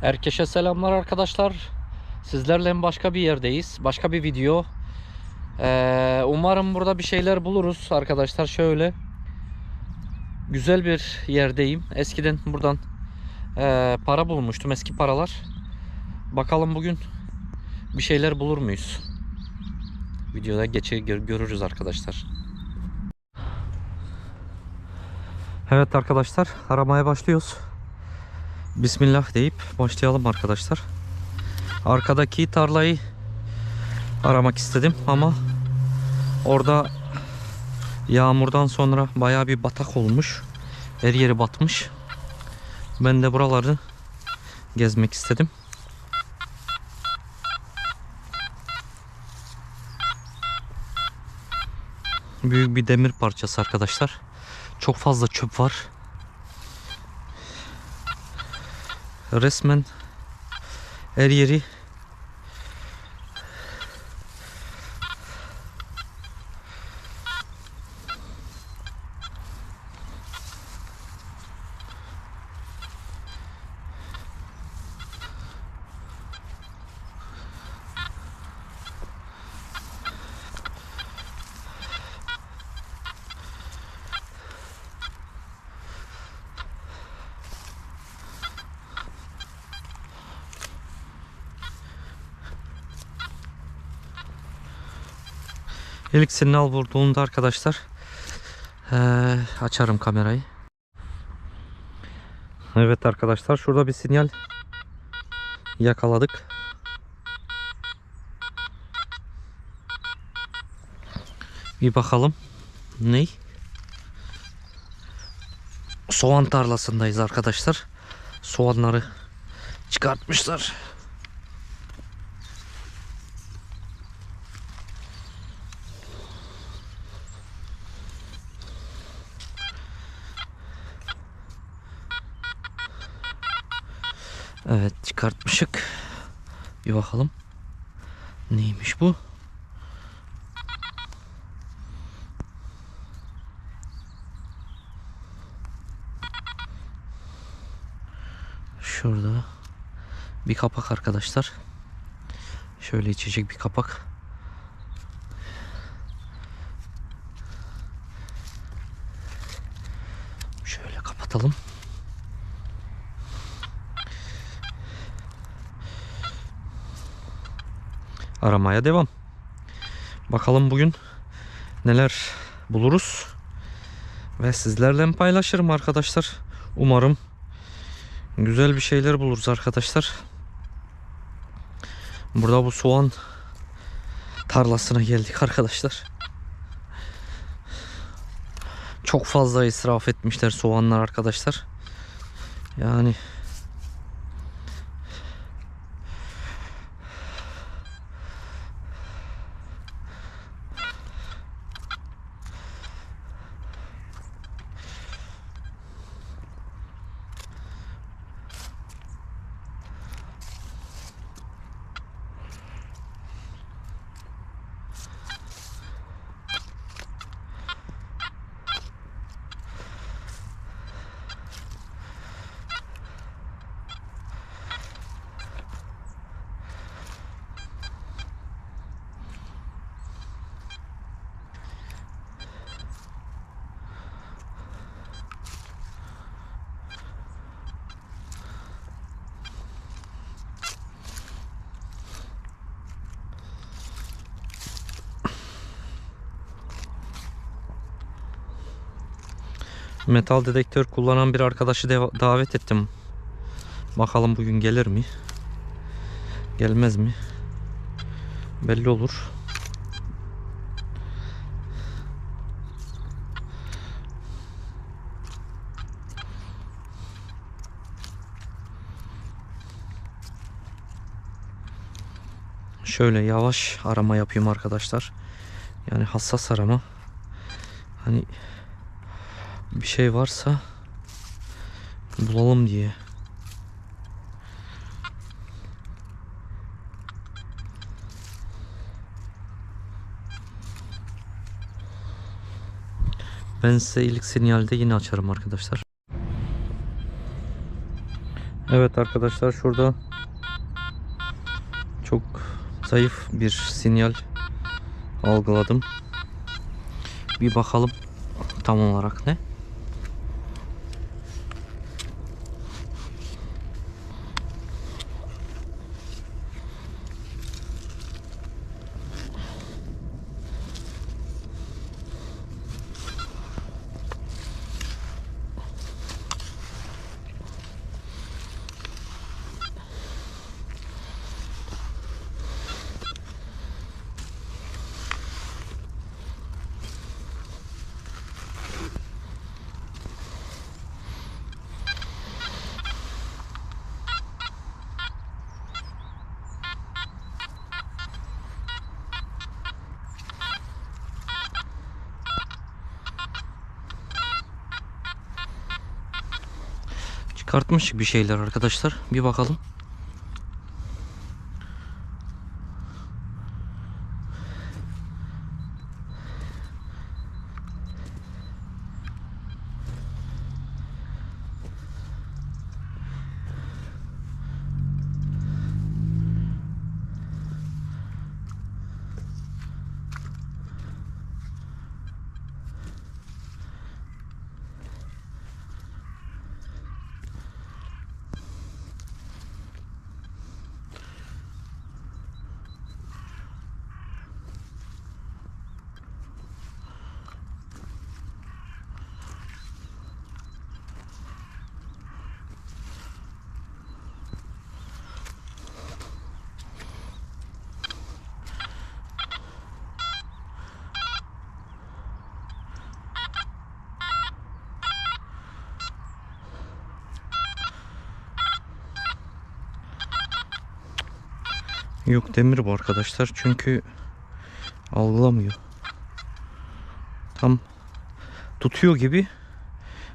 Herkese selamlar arkadaşlar. Sizlerle başka bir yerdeyiz. Başka bir video. Ee, umarım burada bir şeyler buluruz arkadaşlar. Şöyle güzel bir yerdeyim. Eskiden buradan ee, para bulmuştum. Eski paralar. Bakalım bugün bir şeyler bulur muyuz? Videoda geçe gör- görürüz arkadaşlar. Evet arkadaşlar aramaya başlıyoruz. Bismillah deyip başlayalım arkadaşlar. Arkadaki tarlayı aramak istedim ama orada yağmurdan sonra baya bir batak olmuş. Her yeri batmış. Ben de buraları gezmek istedim. Büyük bir demir parçası arkadaşlar. Çok fazla çöp var. Resmen her yeri İlk sinyal vurduğunda arkadaşlar eee, açarım kamerayı. Evet arkadaşlar şurada bir sinyal yakaladık. Bir bakalım. Ney? Soğan tarlasındayız arkadaşlar. Soğanları çıkartmışlar. Evet çıkartmışık. Bir bakalım. Neymiş bu? Şurada bir kapak arkadaşlar. Şöyle içecek bir kapak. Şöyle kapatalım. Aramaya devam. Bakalım bugün neler buluruz ve sizlerle paylaşırım arkadaşlar. Umarım güzel bir şeyler buluruz arkadaşlar. Burada bu soğan tarlasına geldik arkadaşlar. Çok fazla israf etmişler soğanlar arkadaşlar. Yani Metal dedektör kullanan bir arkadaşı davet ettim. Bakalım bugün gelir mi? Gelmez mi? Belli olur. Şöyle yavaş arama yapayım arkadaşlar. Yani hassas arama. Hani bir şey varsa bulalım diye. Ben size ilk sinyalde yine açarım arkadaşlar. Evet arkadaşlar şurada çok zayıf bir sinyal algıladım. Bir bakalım tam olarak ne? Çıkartmış bir şeyler arkadaşlar. Bir bakalım. Yok demir bu arkadaşlar çünkü algılamıyor. Tam tutuyor gibi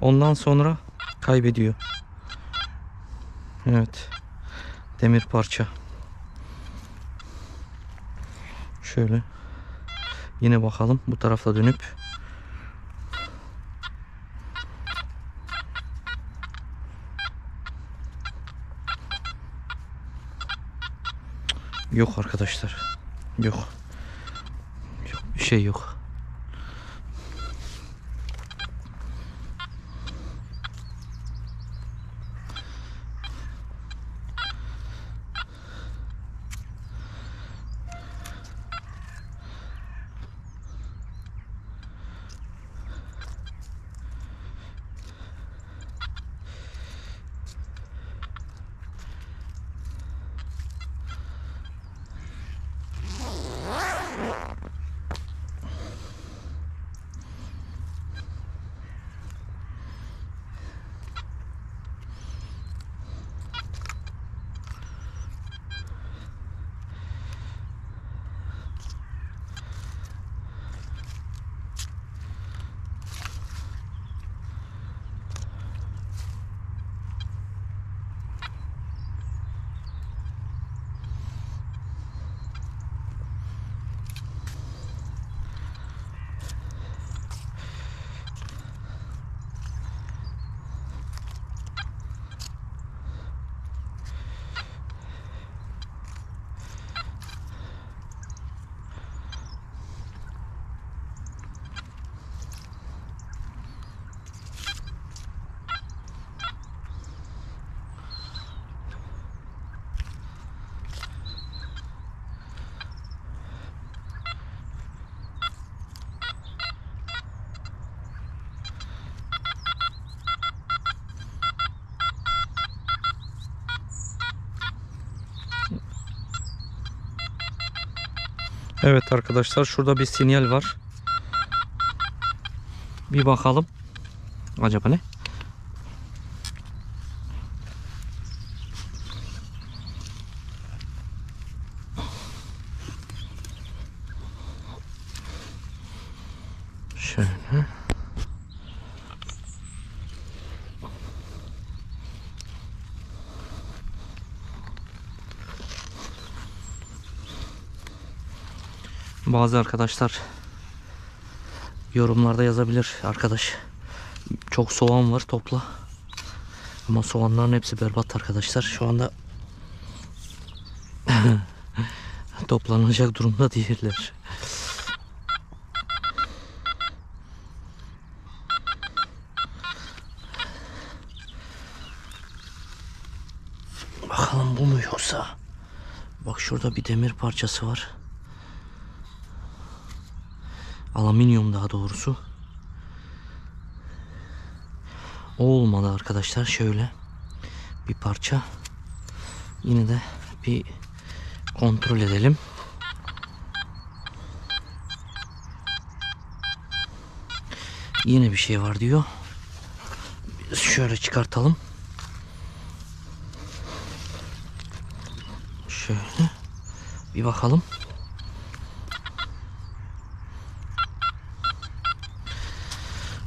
ondan sonra kaybediyor. Evet. Demir parça. Şöyle. Yine bakalım bu tarafta dönüp. Yok arkadaşlar. Yok. Yok bir şey yok. Evet arkadaşlar şurada bir sinyal var. Bir bakalım. Acaba ne? Şöyle. Bazı arkadaşlar yorumlarda yazabilir arkadaş. Çok soğan var topla. Ama soğanların hepsi berbat arkadaşlar. Şu anda toplanacak durumda değiller. Bakalım bu mu yoksa? Bak şurada bir demir parçası var. Alüminyum daha doğrusu. O olmadı arkadaşlar. Şöyle bir parça. Yine de bir kontrol edelim. Yine bir şey var diyor. Biz şöyle çıkartalım. Şöyle bir bakalım.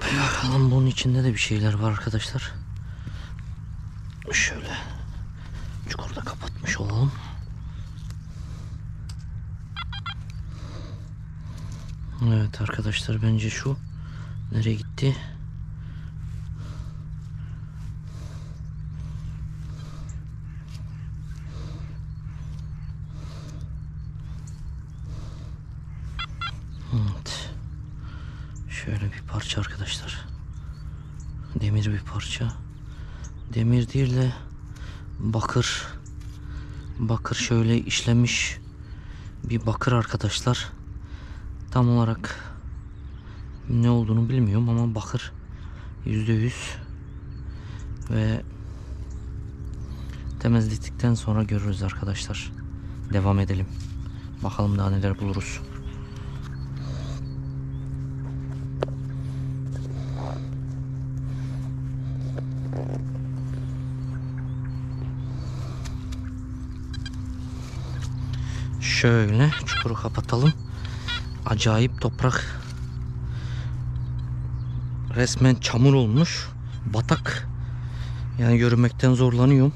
Bir bakalım bunun içinde de bir şeyler var arkadaşlar. Şöyle çukurda kapatmış olalım. Evet arkadaşlar bence şu nereye gitti? Evet. Şöyle bir parça arkadaşlar. Demir bir parça. Demir değil de bakır. Bakır şöyle işlemiş bir bakır arkadaşlar. Tam olarak ne olduğunu bilmiyorum ama bakır yüzde yüz ve temizledikten sonra görürüz arkadaşlar. Devam edelim. Bakalım daha neler buluruz. Şöyle çukuru kapatalım. Acayip toprak. Resmen çamur olmuş. Batak. Yani görünmekten zorlanıyorum.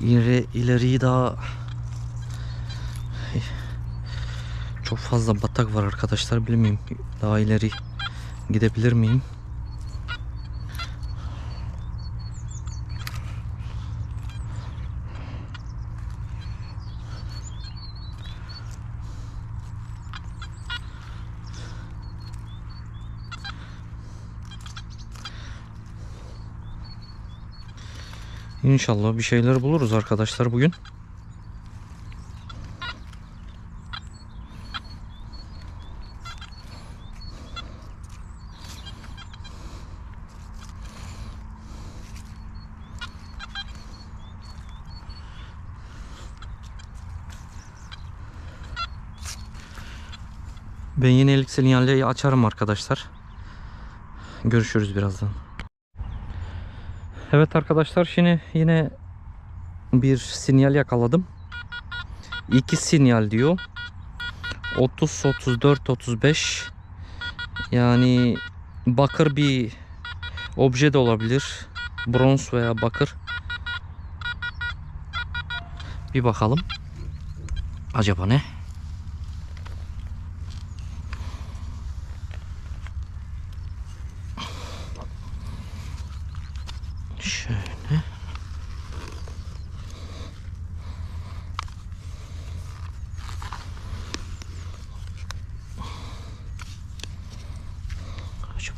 İleri, ileriyi daha çok fazla batak var arkadaşlar. Bilmiyorum daha ileri gidebilir miyim? İnşallah bir şeyler buluruz arkadaşlar bugün. Ben yine elik sinyali açarım arkadaşlar. Görüşürüz birazdan. Evet arkadaşlar şimdi yine bir sinyal yakaladım. İki sinyal diyor. 30 34 35 yani bakır bir obje de olabilir. Bronz veya bakır. Bir bakalım. Acaba ne? Şöyle.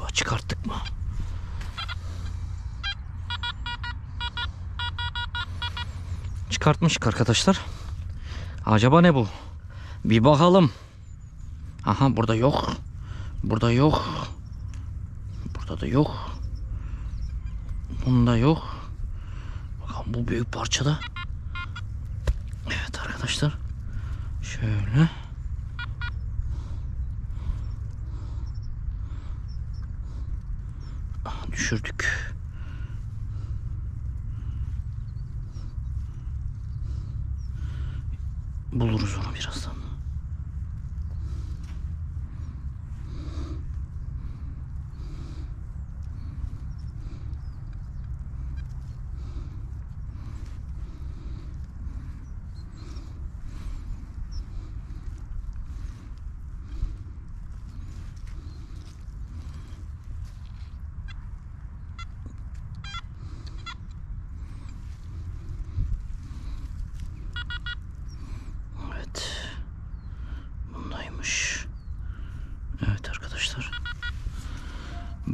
Acaba çıkarttık mı? Çıkartmışık arkadaşlar. Acaba ne bu? Bir bakalım. Aha burada yok. Burada yok. Burada da yok. Bunda yok. Bakalım bu büyük parçada. Evet arkadaşlar. Şöyle. Düşürdük. Buluruz onu birazdan.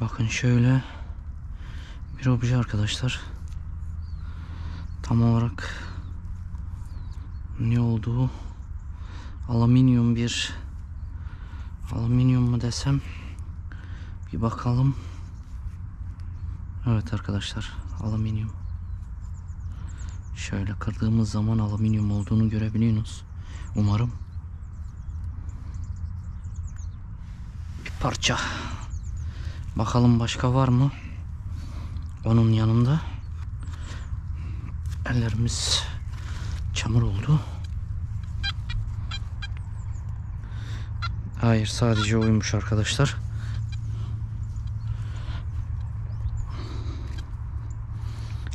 Bakın şöyle bir obje arkadaşlar. Tam olarak ne olduğu alüminyum bir alüminyum mu desem bir bakalım. Evet arkadaşlar alüminyum. Şöyle kırdığımız zaman alüminyum olduğunu görebiliyorsunuz. Umarım. Bir parça. Bakalım başka var mı? Onun yanında. Ellerimiz çamur oldu. Hayır sadece oymuş arkadaşlar.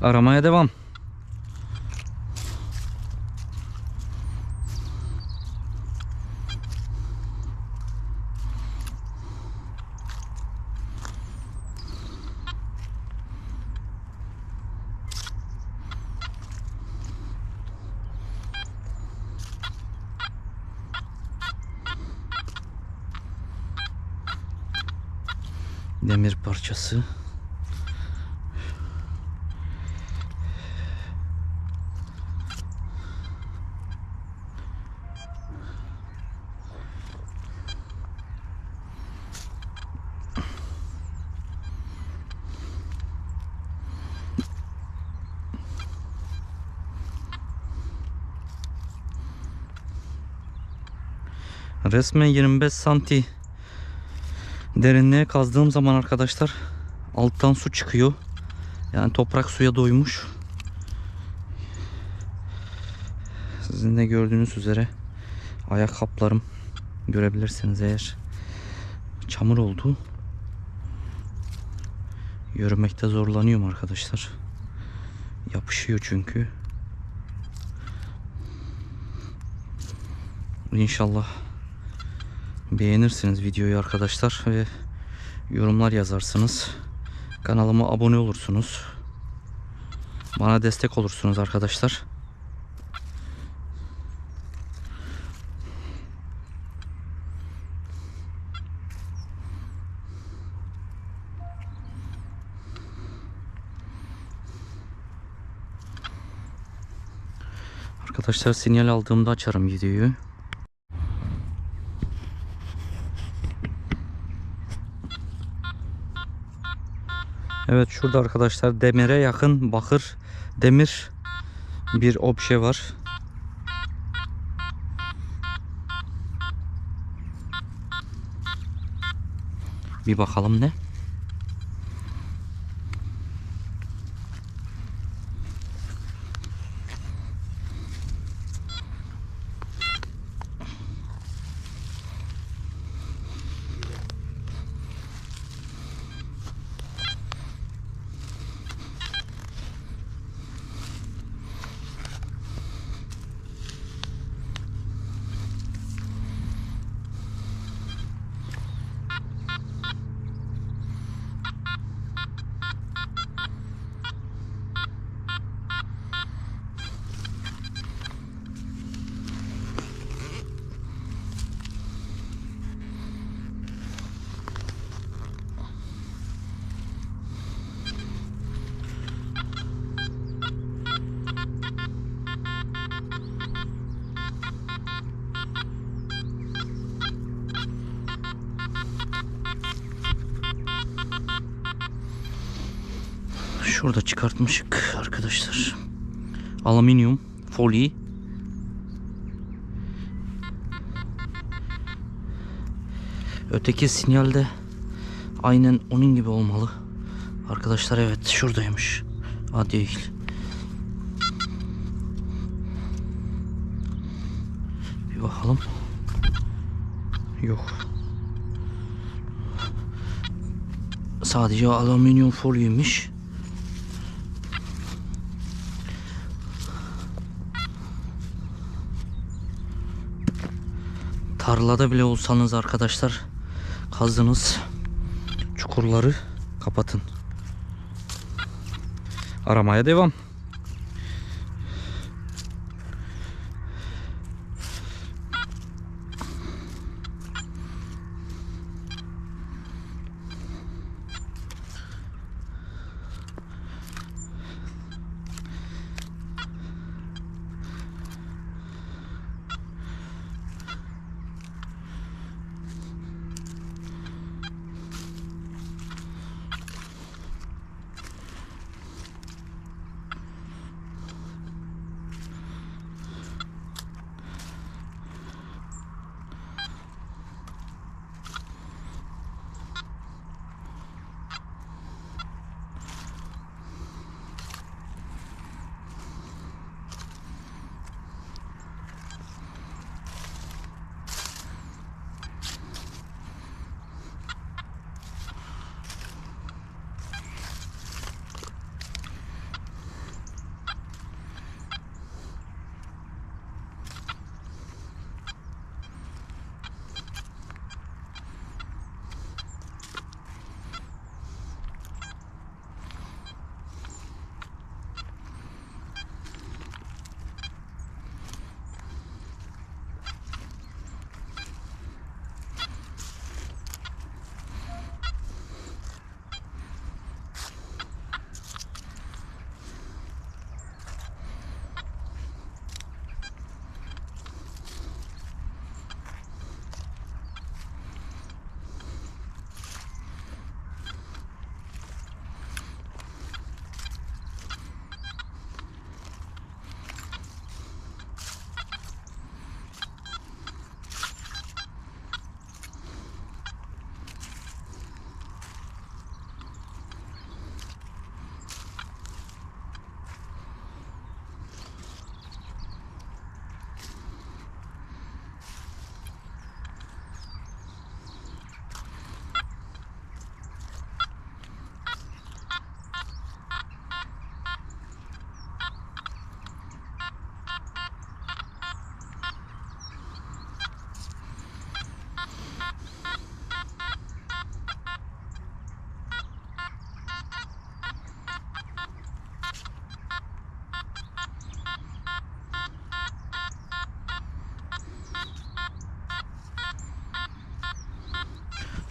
Aramaya devam. Demir parçası. Resmen 25 santi derinliğe kazdığım zaman arkadaşlar alttan su çıkıyor. Yani toprak suya doymuş. Sizin de gördüğünüz üzere ayakkabılarım görebilirsiniz eğer çamur oldu. Yürümekte zorlanıyorum arkadaşlar. Yapışıyor çünkü. İnşallah beğenirsiniz videoyu arkadaşlar ve yorumlar yazarsınız. Kanalıma abone olursunuz. Bana destek olursunuz arkadaşlar. Arkadaşlar sinyal aldığımda açarım videoyu. Evet şurada arkadaşlar demire yakın bakır demir bir obje var. Bir bakalım ne? Şurada çıkartmışık arkadaşlar. Alüminyum folyo. Öteki sinyalde aynen onun gibi olmalı. Arkadaşlar evet şuradaymış. Ha değil. Bir bakalım. Yok. Sadece alüminyum folyoymuş. Tarlada bile olsanız arkadaşlar kazdığınız çukurları kapatın. Aramaya devam.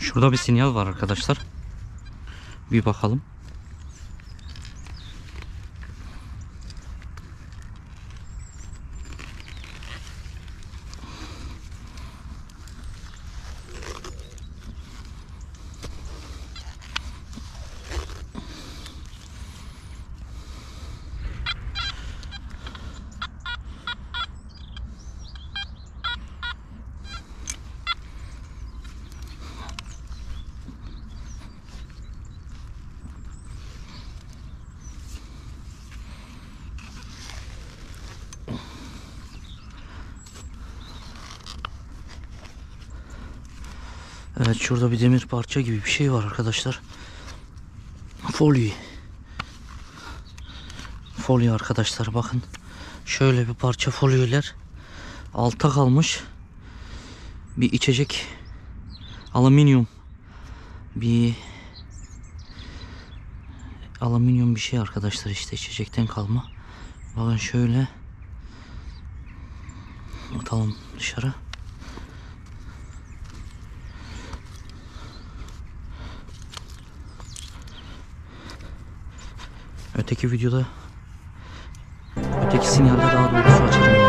Şurada bir sinyal var arkadaşlar. Bir bakalım. Evet şurada bir demir parça gibi bir şey var arkadaşlar. Folyo. Folyo arkadaşlar bakın. Şöyle bir parça folyolar alta kalmış. Bir içecek alüminyum bir alüminyum bir şey arkadaşlar işte içecekten kalma. Bakın şöyle atalım dışarı. Öteki videoda öteki sinyalde daha doğrusu açacağım.